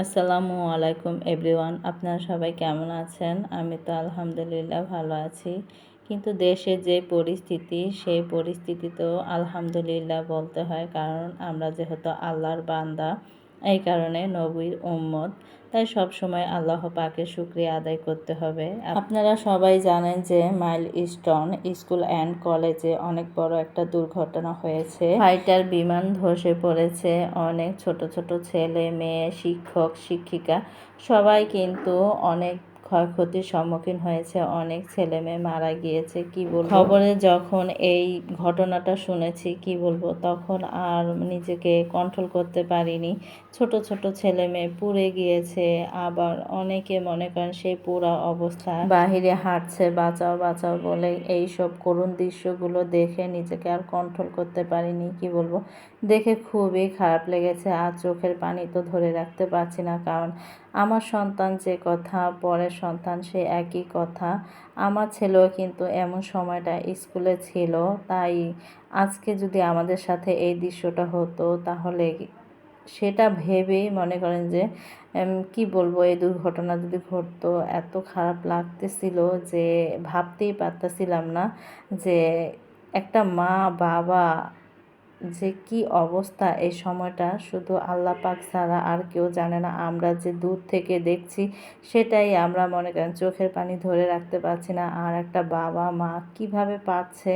আসসালামু আলাইকুম এভরিওয়ান, আপনারা সবাই কেমন আছেন? আমি তো আলহামদুলিল্লাহ ভালো আছি। কিন্তু দেশে যে পরিস্থিতি, সেই পরিস্থিতি তো আলহামদুলিল্লাহ বলতে হয়, কারণ আমরা যেহেতু আল্লাহর বান্দা এই কারণে নবীর উম্মত, তাই সব সময় আল্লাহ পাকে শুক্রিয়া আদায় করতে হবে। আপনারা সবাই জানেন যে মাইল স্টোন স্কুল অ্যান্ড কলেজে অনেক বড় একটা দুর্ঘটনা হয়েছে। ফাইটার বিমান ধসে পড়েছে, অনেক ছোট ছোট ছেলে, মেয়ে, শিক্ষক, শিক্ষিকা, সবাই কিন্তু অনেক ক্ষয়ক্ষতির সম্মুখীন হয়েছে অনেক ছেলে মেয়ে মারা গিয়েছে কি বলব? খবরে যখন এই ঘটনাটা শুনেছি কি বলব? তখন আর নিজেকে কন্ট্রোল করতে পারিনি। ছোট ছোট ছেলে মেয়ে পুড়ে গিয়েছে আবার অনেকে মনে করেন সেই পুরা অবস্থা। বাহিরে হাঁটছে বাঁচাও বাঁচাও বলে এই সব করুণ দৃশ্যগুলো দেখে নিজেকে আর কন্ট্রোল করতে পারিনি কি বলব? দেখে খুবই খারাপ লেগেছে। আর চোখের পানি তো ধরে রাখতে পারছি না, কারণ আমার সন্তান যে কথা, পরের সন্তান সে একই কথা। আমার ছেলেও কিন্তু এমন সময়টা স্কুলে ছিল, তাই আজকে যদি আমাদের সাথে এই দৃশ্যটা হতো, তাহলে সেটা ভেবেই মনে করেন যে কি বলব, এই দুর্ঘটনা যদি ঘটতো, এত খারাপ লাগতেছিল যে ভাবতেই পারতেছিলাম না যে একটা মা বাবা যে কি অবস্থা এই সময়টা, শুধু আল্লাহ পাক ছাড়া আর কেউ জানে না। আমরা যে দূর থেকে দেখছি, সেটাই আমরা মনে করেন চোখের পানি ধরে রাখতে পারছি না। আর একটা বাবা মা কীভাবে পাচ্ছে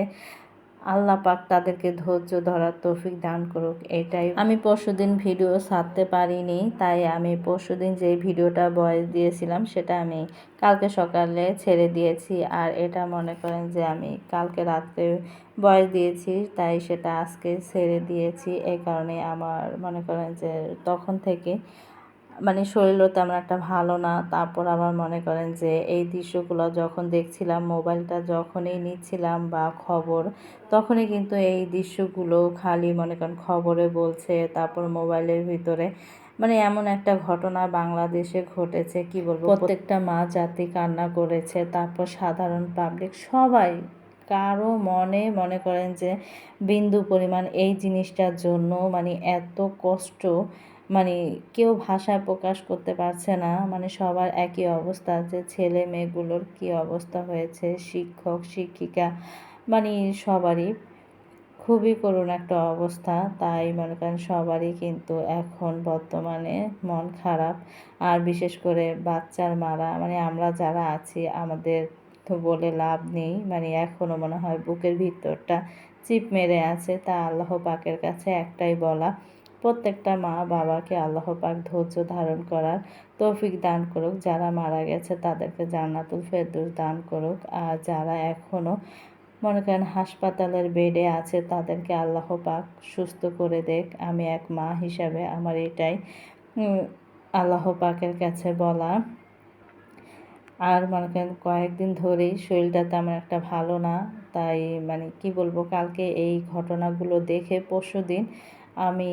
আল্লাহ পাক তাদেরকে ধৈর্য ধরার তৌফিক দান করুক, এটাই। আমি পরশুদিন ভিডিও ছাড়তে পারিনি, তাই আমি পরশুদিন যে ভিডিওটা বয়স দিয়েছিলাম সেটা আমি কালকে সকালে ছেড়ে দিয়েছি। আর এটা মনে করেন যে আমি কালকে রাত্রে বয়স দিয়েছি, তাই সেটা আজকে ছেড়ে দিয়েছি। এই কারণে আমার মনে করেন যে তখন থেকে মানে শরীরও তেমন একটা ভালো না। তারপর আবার মনে করেন যে এই দৃশ্যগুলো যখন দেখছিলাম মোবাইলটা যখনই নিচ্ছিলাম বা খবর তখনই কিন্তু এই দৃশ্যগুলো খালি মনে করেন খবরে বলছে তারপর মোবাইলের ভিতরে। মানে এমন একটা ঘটনা বাংলাদেশে ঘটেছে কি বলব? প্রত্যেকটা মা জাতি কান্না করেছে তারপর সাধারণ পাবলিক সবাই কারও মনে মনে করেন যে বিন্দু পরিমাণ এই জিনিসটার জন্য মানে এত কষ্ট মানে কেউ ভাষায় প্রকাশ করতে পারছে না মানে সবার একই অবস্থা যে ছেলে মেয়েগুলোর কী অবস্থা হয়েছে, শিক্ষক, শিক্ষিকা মানে সবারই খুবই করুণ একটা অবস্থা। তাই মনে করেন সবারই কিন্তু এখন বর্তমানে মন খারাপ। আর বিশেষ করে বাচ্চার মারা মানে আমরা যারা আছি, আমাদের তো বলে লাভ নেই। মানে এখনও মনে হয় বুকের ভিতরটা চিপ মেরে আছে। তা আল্লাহ পাকের কাছে একটাই বলা। প্রত্যেকটা মা বাবাকে আল্লাহ পাক ধৈর্য ধারণ করার তৌফিক দান করুক। যারা মারা গেছে তাদেরকে জান্নাতুল ফেরদৌস দান করুক। আর যারা এখনও মনে করেন হাসপাতালের বেডে আছে, তাদেরকে আল্লাহ পাক সুস্থ করে দেখ। আমি এক মা হিসাবে আমার এটাই আল্লাহ পাকের কাছে বলা। আর মনে করেন কয়েকদিন ধরেই শরীরটা তেমন একটা ভালো না। তাই মানে কি বলব, কালকে এই ঘটনাগুলো দেখে পরশু দিন আমি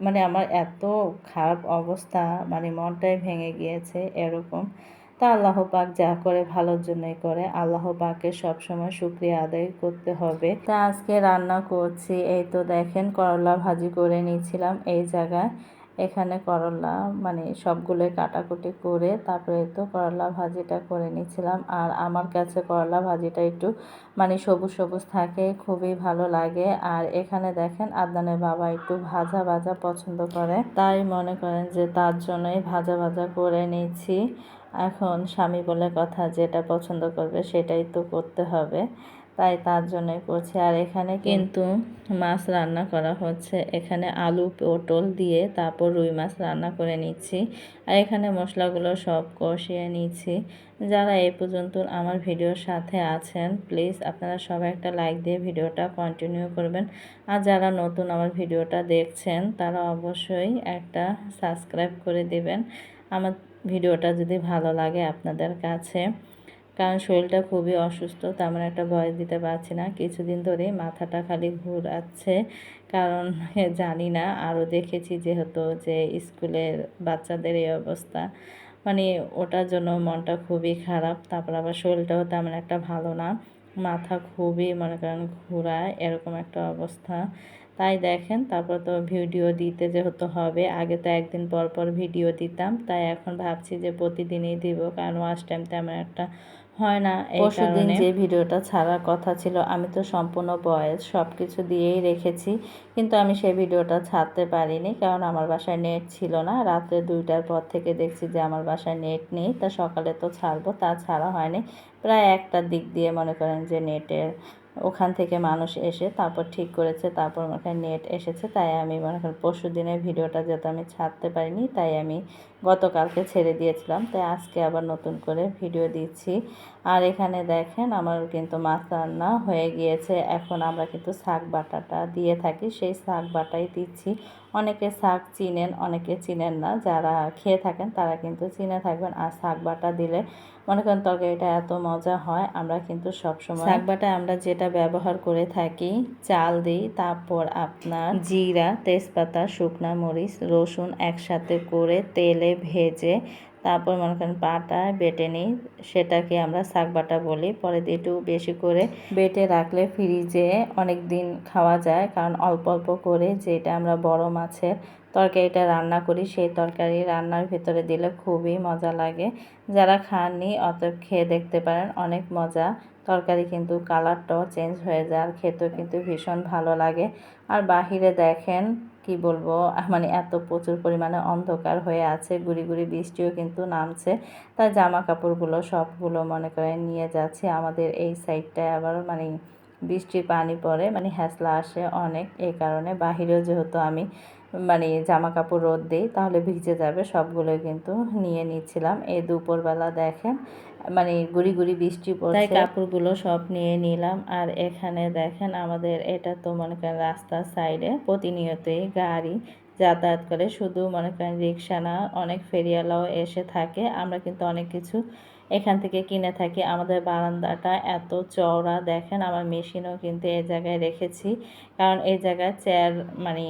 মানে আমার এত খারাপ অবস্থা মানে মনটাই ভেঙে গিয়েছে এরকম। তা আল্লাহ পাক যা করে ভালোর জন্যই করে। আল্লাহ পাকে সবসময় শুক্রিয়া আদায় করতে হবে। তা আজকে রান্না করছি। এই তো দেখেন করলা ভাজি করে নিয়েছিলাম এই জায়গায়। এখানে করলা মানে সবগুলোই কাটাকুটি করে তারপরে তো করলা ভাজিটা করে নিচ্ছিলাম আর আমার কাছে করলা ভাজিটা একটু মানে সবুজ সবুজ থাকে, খুবই ভালো লাগে। আর এখানে দেখেন আদনানের বাবা একটু ভাজা ভাজা পছন্দ করে। তাই মনে করেন যে তার জন্যই ভাজা ভাজা করে নিয়েছি। এখন স্বামী বলে কথা, যেটা পছন্দ করবে সেটাই তো করতে হবে। তাই তার জন্যই করছি। আর এখানে কিন্তু মাছ রান্না করা হচ্ছে। এখানে আলু পটল দিয়ে তারপর রুই মাছ রান্না করে নিচ্ছি। আর এখানে মশলাগুলো সব কষিয়ে নিচ্ছি। যারা এই পর্যন্ত আমার ভিডিওর সাথে আছেন প্লিজ আপনারা সবাই একটা লাইক দিয়ে ভিডিওটা কন্টিনিউ করবেন। আর যারা নতুন আমার ভিডিওটা দেখছেন তারা অবশ্যই একটা সাবস্ক্রাইব করে দেবেন। আমার ভিডিওটা যদি ভালো লাগে আপনাদের কাছে। কারণ শরীরটা খুবই অসুস্থ, তেমন একটা ভয় দিতে পারছি না। কিছুদিন ধরে মাথাটা খালি ঘুরাচ্ছে, কারণ জানি না, আরও দেখেছি যেহেতু যে স্কুলের বাচ্চাদের এই অবস্থা। মানে ওটার জন্য মনটা খুবই খারাপ, তারপর আবার শরীরটাও তেমন একটা ভালো না। মাথা খুবই মনে করেন ঘুরায়, এরকম একটা অবস্থা। তাই দেখেন, তারপর তো ভিডিও দিতে যেহেতু হবে, আগে তো একদিন পর পর ভিডিও দিতাম। তাই এখন ভাবছি যে প্রতিদিনই দিব, কারণ ওয়াচ টাইম তেমন একটা হয় না এই কারণে যে ভিডিওটা ছাড়ার কথা ছিল আমি তো সম্পূর্ণ বয়স সব কিছু দিয়েই রেখেছি কিন্তু আমি সেই ভিডিওটা ছাড়তে পারিনি কারণ আমার বাসায় নেট ছিল না। রাত্রে দুইটার পর থেকে দেখছি যে আমার বাসায় নেট নেই তা সকালে তো ছাড়বো তা ছাড়া হয়নি। প্রায় একটা দিক দিয়ে মনে করেন যে নেটের ওখান থেকে মানুষ এসে তারপর ঠিক করেছে তারপর ওখানে নেট এসেছে তাই আমি মনে করেন পরশু দিনের ভিডিওটা যেহেতু আমি ছাড়তে পারিনি তাই আমি গতকালকে ছেড়ে দিয়েছিলাম, তাই আজকে আবার নতুন করে ভিডিও দিচ্ছি। আর এখানে দেখেন আমার কিন্তু মাছ রান্না হয়ে গিয়েছে। এখন আমরা কিন্তু শাক বাটাটা দিয়ে থাকি, সেই শাক বাটাই দিচ্ছি। অনেকে শাক চিনেন, অনেকে চিনেন না। যারা খেয়ে থাকেন, তারা কিন্তু চিনে থাকবেন। আর শাক বাটা দিলে মনে করেন তরকারিটা এত মজা হয়, আমরা কিন্তু সবসময় শাক বাটা আমরা যেটা ব্যবহার করে থাকি, চাল দিই, তারপর আপনার জিরা, তেজপাতা, শুকনা মরিচ, রসুন একসাথে করে তেলে ভেজে তারপর মনে করেন পাটা বেটে নিই। সেটাকে আমরা শাক বাটা বলি। পরে একটু বেশি করে বেটে রাখলে ফ্রিজে অনেক দিন খাওয়া যায়। কারণ অল্প অল্প করে যেটা আমরা বড় মাছের তরকারিটা রান্না করি, সেই তরকারি রান্নার ভেতরে দিলে খুবই মজা লাগে। যারা খাননি, অতএব খেয়ে দেখতে পারেন। অনেক মজা। তরকারি কিন্তু কালারটাও চেঞ্জ হয়ে যায়। আর খেতেও কিন্তু ভীষণ ভালো লাগে। আর বাহিরে দেখেন কি বলব? মানে এত প্রচুর পরিমাণে অন্ধকার হয়ে আছে, গুড়ি গুড়ি বৃষ্টিও কিন্তু নামছে। তাই জামা কাপড়গুলো সবগুলো মনে করেন নিয়ে যাচ্ছে। আমাদের এই সাইডটায় আবার মানে বৃষ্টির পানি পড়ে মানে হ্যাসলা আসে অনেক। এই কারণে বাহিরেও যেহেতু আমি মানে জামা কাপড় রোদ দিই, তাহলে ভিজে যাবে। সবগুলোই কিন্তু নিয়ে নিচ্ছিলাম। এই দুপুরবেলা দেখেন মানে গুড়ি গুড়ি বৃষ্টি পড়ছে। কাপড়গুলো সব নিয়ে নিলাম। আর এখানে দেখেন আমাদের, এটা তো মনে করেন রাস্তার সাইডে প্রতিনিয়তই গাড়ি যাতায়াত করে। শুধু মনে করেন রিক্সা না, অনেক ফেরিয়ালাও এসে থাকে। আমরা কিন্তু অনেক কিছু এখান থেকে কিনে থাকি। আমাদের বারান্দাটা এত চওড়া, দেখেন আমার মেশিনও কিন্তু এই জায়গায় রেখেছি। কারণ এই জায়গায় চেয়ার মানে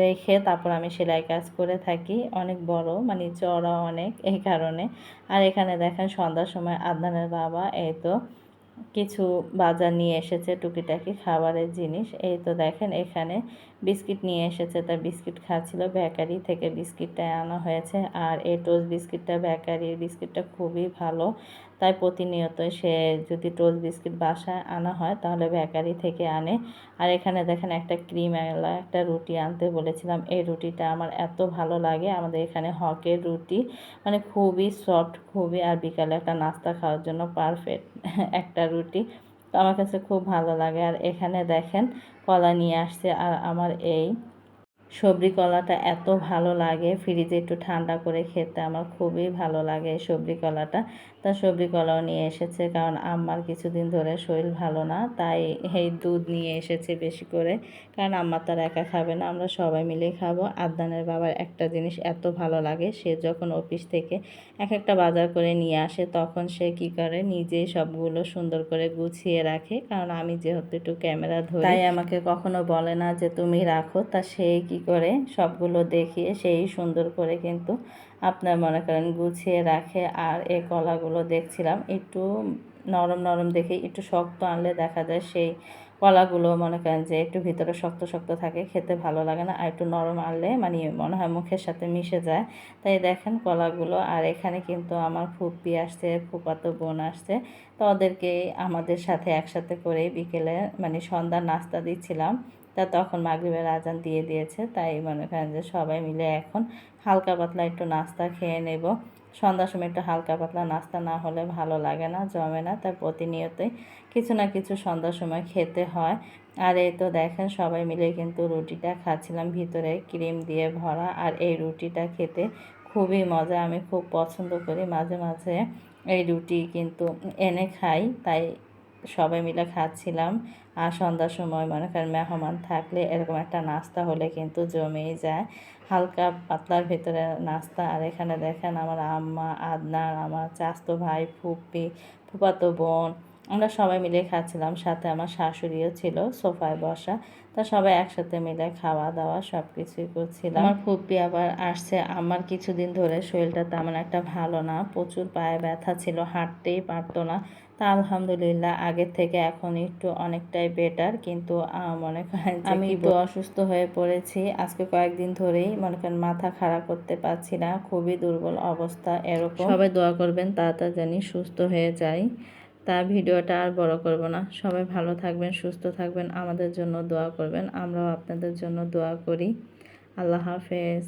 রেখে তারপর আমি সেলাই কাজ করে থাকি। অনেক বড় মানে চওড়া অনেক এই কারণে। আর এখানে দেখেন সন্ধ্যার সময় আদনানের বাবা, এই তো কিছু বাজার নিয়ে এসেছে টুকিটাকি খাবারের জিনিস। এই তো দেখেন, এখানে বিস্কিট নিয়ে এসেছে। তার বিস্কিট খাচ্ছিল বেকারি থেকে বিস্কিটটা আনা হয়েছে। আর এই টোস্ট বিস্কিটটা, বেকারির বিস্কিটটা খুবই ভালো। তাই প্রতিনিয়ত সে যদি টোস্ট বিস্কিট বাসায় আনা হয়, তাহলে বেকারি থেকে আনে। আর এখানে দেখেন একটা ক্রিম এলা একটা রুটি আনতে বলেছিলাম। এই রুটিটা আমার এত ভালো লাগে। আমাদের এখানে হকের রুটি মানে খুবই সফট, খুবই, আর বিকালে একটা নাস্তা খাওয়ার জন্য পারফেক্ট একটা রুটি। তো আমার কাছে খুব ভালো লাগে। আর এখানে দেখেন কলা নিয়ে আসছে, আর আমার এই সবজি কলাটা এত ভালো লাগে। ফ্রিজে একটু ঠান্ডা করে খেতে আমার খুবই ভালো লাগে এই সবজি কলাটা। তা সবজি কলাও নিয়ে এসেছে কারণ আম্মার কিছুদিন ধরে শরীর ভালো না, তাই এই দুধ নিয়ে এসেছে বেশি করে। কারণ আম্মা তার একা খাবে না, আমরা সবাই মিলেই খাব। আদানের বাবার একটা জিনিস এত ভালো লাগে, সে যখন অফিস থেকে এক একটা বাজার করে নিয়ে আসে, তখন সে কি করে? নিজেই সবগুলো সুন্দর করে গুছিয়ে রাখে। কারণ আমি যেহেতু একটু ক্যামেরা ধরি, তাই আমাকে কখনো বলে না যে তুমি রাখো। তা সে কি করে সবগুলো দেখিয়ে সেই সুন্দর করে কিন্তু আপনার মনে করেন গুছিয়ে রাখে। আর এই কলাগুলো দেখছিলাম, একটু নরম নরম দেখে একটু শক্ত আনলে দেখা যায় সেই কলাগুলো মনে করেন যে একটু ভিতরে শক্ত শক্ত থাকে, খেতে ভালো লাগে না। আর একটু নরম আনলে মানে মনে হয় মুখের সাথে মিশে যায়। তাই দেখেন কলাগুলো, আর এখানে কিন্তু আমার ফুপি আসছে, ফুপাতো বোন আসছে। তো ওদেরকে আমাদের সাথে একসাথে করে বিকেলে মানে সন্ধ্যার নাস্তা দিচ্ছিলাম। তা তখন মাগরীবের আজান দিয়ে দিয়েছে। তাই মনে করেন যে সবাই মিলে এখন হালকা পাতলা একটু নাস্তা খেয়ে নেব। সন্ধ্যার সময় একটু হালকা পাতলা নাস্তা না হলে ভালো লাগে না, জমে না। তাই প্রতিনিয়তই কিছু না কিছু সন্ধ্যার সময় খেতে হয়। আর এই তো দেখেন সবাই মিলে কিন্তু রুটিটা খাচ্ছিলাম। ভিতরে ক্রিম দিয়ে ভরা আর এই রুটিটা খেতে খুবই মজা। আমি খুব পছন্দ করি। মাঝে মাঝে এই রুটি কিন্তু এনে খাই। তাই সবাই মিলে খাচ্ছিলাম। আর সন্ধ্যার সময় মনে করেন মেহমান থাকলে এরকম একটা নাস্তা হলে কিন্তু জমেই যায়। হালকা পাতলার ভেতরে নাস্তা। আর এখানে দেখেন আমার আম্মা আদনার আমার চাস্তো ভাই ফুপি ফুপাতো বোন, আমরা সবাই মিলে খাচ্ছিলাম। সাথে আমার শাশুড়িও ছিল সোফায় বসা। তা সবাই একসাথে মিলে খাওয়া দাওয়া সব কিছুই করছিলাম। আমার ফুপি আবার আসছে। আমার কিছুদিন ধরে শরীরটা তেমন একটা ভালো না। প্রচুর পায়ে ব্যথা ছিল, হাঁটতেই পারতো না। তা আলহামদুলিল্লাহ আগের থেকে এখন একটু অনেকটাই বেটার কিন্তু মনে করেন আমি একটু অসুস্থ হয়ে পড়েছি আজকে কয়েকদিন ধরেই মনে করেন মাথা খারাপ করতে পারছি না খুবই দুর্বল অবস্থা এরকম। সবাই দোয়া করবেন তাড়াতাড়ি জানি সুস্থ হয়ে যাই তা ভিডিওটা আর বড় করব না সবাই ভালো থাকবেন সুস্থ থাকবেন আমাদের জন্য দোয়া করবেন আমরাও আপনাদের জন্য দোয়া করি। আল্লাহ হাফেজ।